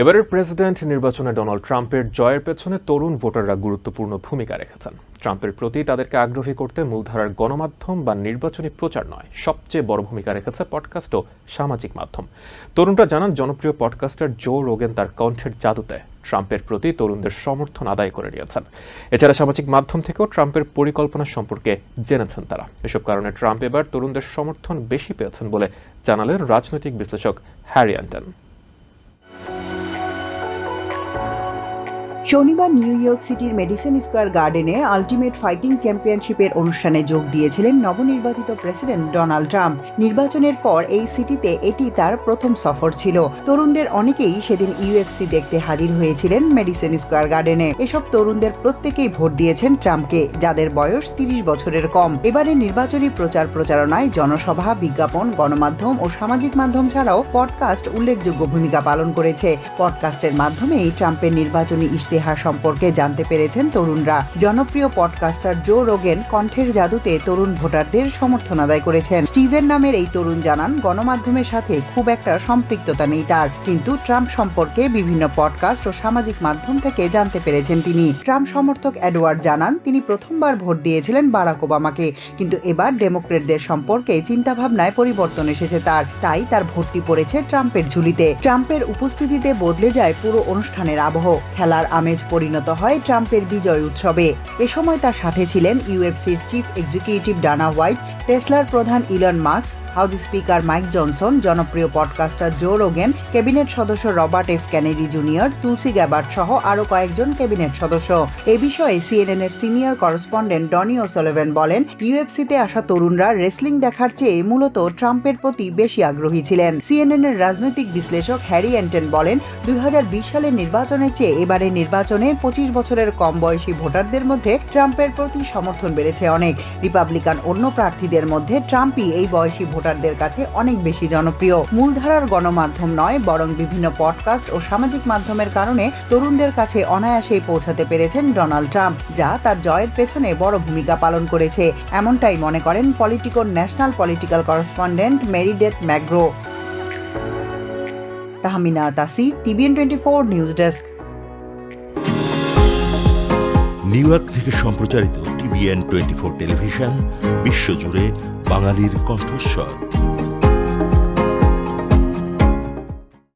এবারের প্রেসিডেন্ট নির্বাচনে ডোনাল্ড ট্রাম্পের জয়ের পেছনে তরুণ ভোটাররা গুরুত্বপূর্ণ ভূমিকা রেখেছেন। ট্রাম্পের প্রতি তাদেরকে আগ্রহী করতে মূলধারার গণমাধ্যম বা নির্বাচনী প্রচার নয়, সবচেয়ে বড় ভূমিকা রেখেছে পডকাস্ট ও সামাজিক মাধ্যম। তরুণরা জানান, জনপ্রিয় পডকাস্টার জো রোগেন তার কণ্ঠের জাদুতে ট্রাম্পের প্রতি তরুণদের সমর্থন আদায় করে নিয়েছেন। এছাড়া সামাজিক মাধ্যম থেকেও ট্রাম্পের পরিকল্পনা সম্পর্কে জেনেছেন তারা। এসব কারণে ট্রাম্প এবার তরুণদের সমর্থন বেশি পেয়েছেন বলে জানালেন রাজনৈতিক বিশ্লেষক হ্যারি অ্যান্টন শনিবার নিউ ইয়র্ক সিটির মেডিসিন স্কোয়ার গার্ডেনে আলটিমেট ফাইটিং চ্যাম্পিয়নশিপের অনুষ্ঠানে যোগ দিয়েছিলেন নবনির্বাচিত প্রেসিডেন্ট ডোনাল্ড ট্রাম্প। নির্বাচনের পর এই সিটিতে এটি তার প্রথম সফর ছিল। তরুণদের অনেকেই সেদিন ইউএফসি দেখতে হাজির হয়েছিলেন মেডিসিন স্কোয়ার গার্ডেনে। এসব তরুণদের প্রত্যেকেই ভোট দিয়েছেন ট্রাম্পকে, যাদের বয়স তিরিশ বছরের কম। এবারে নির্বাচনী প্রচার প্রচারণায় জনসভা, বিজ্ঞাপন, গণমাধ্যম ও সামাজিক মাধ্যম ছাড়াও পডকাস্ট উল্লেখযোগ্য ভূমিকা পালন করেছে। পডকাস্টের মাধ্যমেই ট্রাম্পের নির্বাচনী ইশতেহার সম্পর্কে জানতে পেরেছেন তরুণরা। জনপ্রিয় পডকাস্টার জো রোগেন কণ্ঠের জাদুতে তরুণ ভোটারদের সমর্থন আদায় করেছেন। স্টিভেন নামের এই তরুণ জানান, গণমাধ্যমের সাথে খুব একটা সম্পৃক্ততা নেই তার। কিন্তু ট্রাম্প সম্পর্কে বিভিন্ন পডকাস্ট ও সামাজিক মাধ্যম থেকে জানতে পেরেছেন তিনি। ট্রাম্প সমর্থক এডওয়ার্ড জানান, তিনি প্রথমবার ভোট দিয়েছিলেন বারাক ওবামাকে। কিন্তু এবার ডেমোক্রেটদের সম্পর্কে চিন্তাভাবনায় পরিবর্তন এসেছে তার। তাই তার ভোটটি পড়েছে ট্রাম্পের ঝুলিতে। ট্রাম্পের উপস্থিতিতে বদলে যায় পুরো অনুষ্ঠানের আবহ। খেলার আমেজ পরিণত হয় ট্রাম্পের বিজয় উৎসবে। এ সময় তার সাথে ছিলেন ইউএফসির চিফ এক্সিকিউটিভ ডানা হোয়াইট, টেসলার প্রধান Elon Musk House speaker Mike Johnson, জনপ্রিয় পডকাস্টার জো রোগেন, ক্যাবিনেট সদস্য Robert F Kennedy junior, Tulsi Gabbard সহ আরও কয়েকজন ক্যাবিনেট সদস্য। এ বিষয়ে সিএনএন এর সিনিয়র করসপন্ডেন্ট ডনি ওসলেভেন বলেন, ইউএফসিতে আসা তরুণরা রেসলিং দেখার চেয়ে মূলত ট্রাম্পের প্রতি বেশি আগ্রহী ছিলেন। সিএনএন এর রাজনৈতিক বিশ্লেষক হ্যারি অ্যান্টন বলেন, দুই হাজার বিশ সালের নির্বাচনের চেয়ে এবারের নির্বাচনে পঁচিশ বছরের কম বয়সী ভোটারদের মধ্যে ট্রাম্পের প্রতি সমর্থন বেড়েছে অনেক। রিপাবলিকান অন্য প্রার্থীদের মধ্যে ট্রাম্পই এই বয়সী ভোটারদের কাছে অনেক বেশি জনপ্রিয়। মূলধারার গণমাধ্যম নয়, বরং বিভিন্ন পডকাস্ট ও সামাজিক মাধ্যমের কারণে তরুণদের কাছে অনায়াসেই পৌঁছাতে পেরেছেন ডোনাল্ড ট্রাম্প, যা তার জয়ের পেছনে বড় ভূমিকা পালন করেছে। এমনটাই মনে করেন পলিটিকোর national political correspondent Meredith McGraw Tahmina Tasi TVN twenty four news desk New York থেকে সম্প্রচারিত টিভিএন টোয়েন্টি ফোর টেলিভিশন বিশ্বজুড়ে বাঙালির কণ্ঠস্বর।